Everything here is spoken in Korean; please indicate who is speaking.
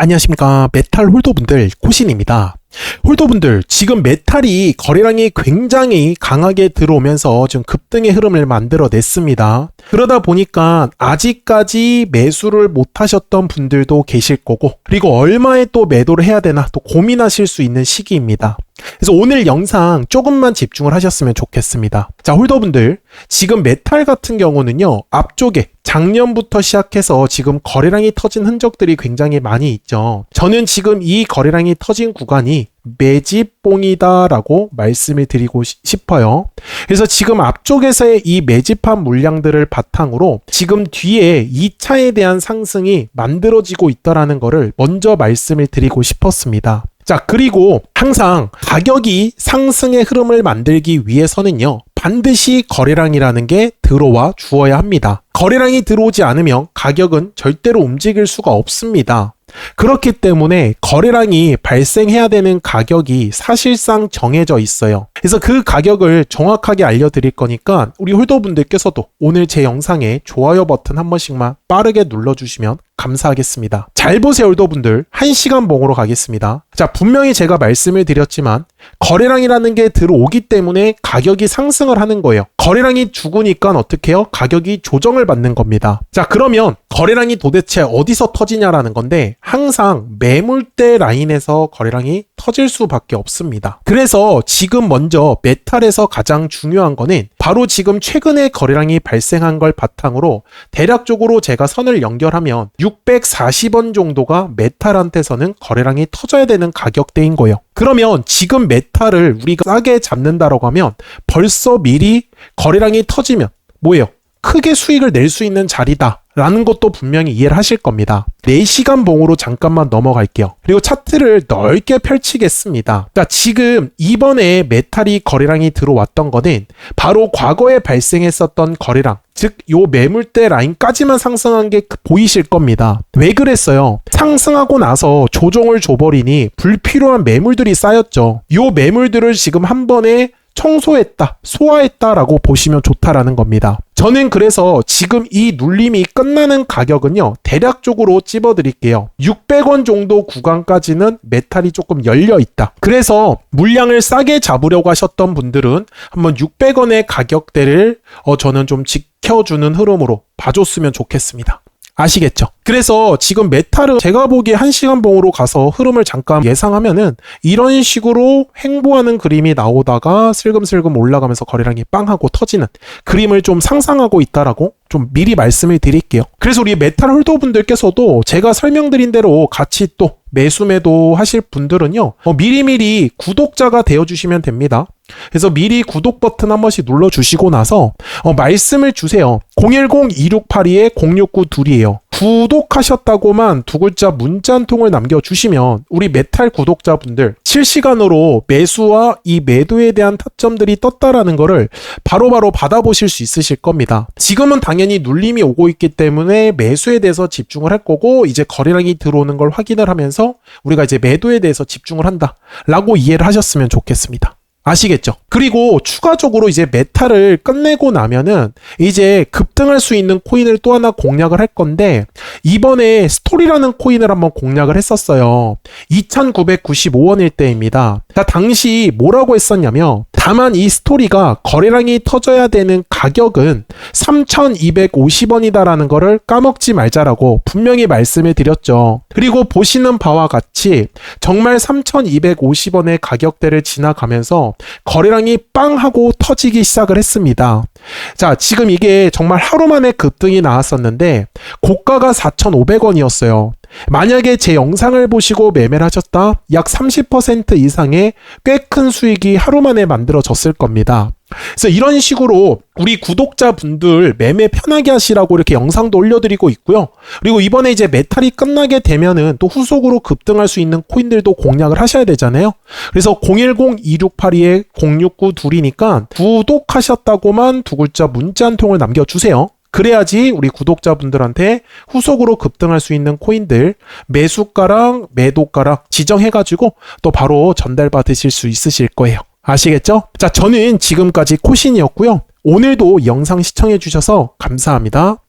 Speaker 1: 안녕하십니까 메탈 홀더분들 코신입니다. 홀더분들 지금 메탈이 거래량이 굉장히 강하게 들어오면서 지금 급등의 흐름을 만들어냈습니다. 그러다 보니까 아직까지 매수를 못 하셨던 분들도 계실 거고 그리고 얼마에 또 매도를 해야 되나 또 고민하실 수 있는 시기입니다. 그래서 오늘 영상 조금만 집중을 하셨으면 좋겠습니다. 자, 홀더분들, 지금 메탈 같은 경우는요, 앞쪽에 작년부터 시작해서 지금 거래량이 터진 흔적들이 굉장히 많이 있죠. 저는 지금 이 거래량이 터진 구간이 매집봉이다라고 말씀을 드리고 싶어요. 그래서 지금 앞쪽에서의 이 매집한 물량들을 바탕으로 지금 뒤에 2차에 대한 상승이 만들어지고 있다라는 것을 먼저 말씀을 드리고 싶었습니다. 자, 그리고 항상 가격이 상승의 흐름을 만들기 위해서는요, 반드시 거래량이라는 게 들어와 주어야 합니다. 거래량이 들어오지 않으면 가격은 절대로 움직일 수가 없습니다. 그렇기 때문에 거래량이 발생해야 되는 가격이 사실상 정해져 있어요. 그래서 그 가격을 정확하게 알려드릴 거니까 우리 홀더분들께서도 오늘 제 영상에 좋아요 버튼 한 번씩만 빠르게 눌러주시면 감사하겠습니다. 잘 보세요, 홀더분들. 1시간 봉으로 가겠습니다. 자, 분명히 제가 말씀을 드렸지만 거래량이라는 게 들어오기 때문에 가격이 상승을 하는 거예요. 거래량이 죽으니까 어떻게 해요? 가격이 조정을 받는 겁니다. 자, 그러면 거래량이 도대체 어디서 터지냐라는 건데 항상 매물대 라인에서 거래량이 터질 수밖에 없습니다. 그래서 지금 먼저 메탈에서 가장 중요한 거는 바로 지금 최근에 거래량이 발생한 걸 바탕으로 대략적으로 제가 선을 연결하면 640원 정도가 메탈한테서는 거래량이 터져야 되는 가격대인 거예요. 그러면 지금 메탈을 우리가 싸게 잡는다라고 하면 벌써 미리 거래량이 터지면 뭐예요? 크게 수익을 낼 수 있는 자리다. 라는 것도 분명히 이해를 하실 겁니다. 4시간 봉으로 잠깐만 넘어갈게요. 그리고 차트를 넓게 펼치겠습니다. 자, 지금 이번에 메탈이 거래량이 들어왔던 거는 바로 과거에 발생했었던 거래량, 즉, 요 매물대 라인까지만 상승한 게 보이실 겁니다. 왜 그랬어요? 상승하고 나서 조정을 줘버리니 불필요한 매물들이 쌓였죠. 요 매물들을 지금 한 번에 청소했다, 소화했다라고 보시면 좋다라는 겁니다. 저는 그래서 지금 이 눌림이 끝나는 가격은요, 대략적으로 찝어드릴게요. 600원 정도 구간까지는 메탈이 조금 열려 있다. 그래서 물량을 싸게 잡으려고 하셨던 분들은 한번 600원의 가격대를 어, 저는 좀 지켜주는 흐름으로 봐줬으면 좋겠습니다. 아시겠죠? 그래서 지금 메탈은 제가 보기에 한시간 봉으로 가서 흐름을 잠깐 예상하면은 이런 식으로 횡보하는 그림이 나오다가 슬금슬금 올라가면서 거래량이 빵 하고 터지는 그림을 좀 상상하고 있다라고 좀 미리 말씀을 드릴게요. 그래서 우리 메탈 홀더 분들께서도 제가 설명드린 대로 같이 또 매수 매도 하실 분들은요, 어, 미리미리 구독자가 되어주시면 됩니다. 그래서 미리 구독 버튼 한 번씩 눌러 주시고 나서 어, 말씀을 주세요. 010-2682-0692이에요. 구독하셨다고만 두 글자 문자 한 통을 남겨주시면 우리 메탈 구독자분들 실시간으로 매수와 이 매도에 대한 타점들이 떴다라는 거를 바로바로 바로 받아보실 수 있으실 겁니다. 지금은 당연히 눌림이 오고 있기 때문에 매수에 대해서 집중을 할 거고 이제 거래량이 들어오는 걸 확인을 하면서 우리가 이제 매도에 대해서 집중을 한다 라고 이해를 하셨으면 좋겠습니다. 아시겠죠? 그리고 추가적으로 이제 메탈을 끝내고 나면은 이제 급등할 수 있는 코인을 또 하나 공략을 할 건데 이번에 스토리라는 코인을 한번 공략을 했었어요. 2,995원일 때입니다. 당시 뭐라고 했었냐면 다만 이 스토리가 거래량이 터져야 되는 가격은 3,250원이다라는 거를 까먹지 말자라고 분명히 말씀을 드렸죠. 그리고 보시는 바와 같이 정말 3,250원의 가격대를 지나가면서 거래량이 빵 하고 터지기 시작을 했습니다. 자, 지금 이게 정말 하루 만에 급등이 나왔었는데 고가가 4,500원이었어요. 만약에 제 영상을 보시고 매매를 하셨다, 약 30% 이상의 꽤 큰 수익이 하루 만에 만들어졌을 겁니다. 그래서 이런 식으로 우리 구독자분들 매매 편하게 하시라고 이렇게 영상도 올려드리고 있고요. 그리고 이번에 이제 메탈이 끝나게 되면은 또 후속으로 급등할 수 있는 코인들도 공략을 하셔야 되잖아요. 그래서 010-2682-0692니까 구독하셨다고만 두 글자 문자 한 통을 남겨주세요. 그래야지 우리 구독자분들한테 후속으로 급등할 수 있는 코인들 매수가랑 매도가랑 지정해가지고 또 바로 전달받으실 수 있으실 거예요. 아시겠죠? 자, 저는 지금까지 코신이었고요. 오늘도 영상 시청해주셔서 감사합니다.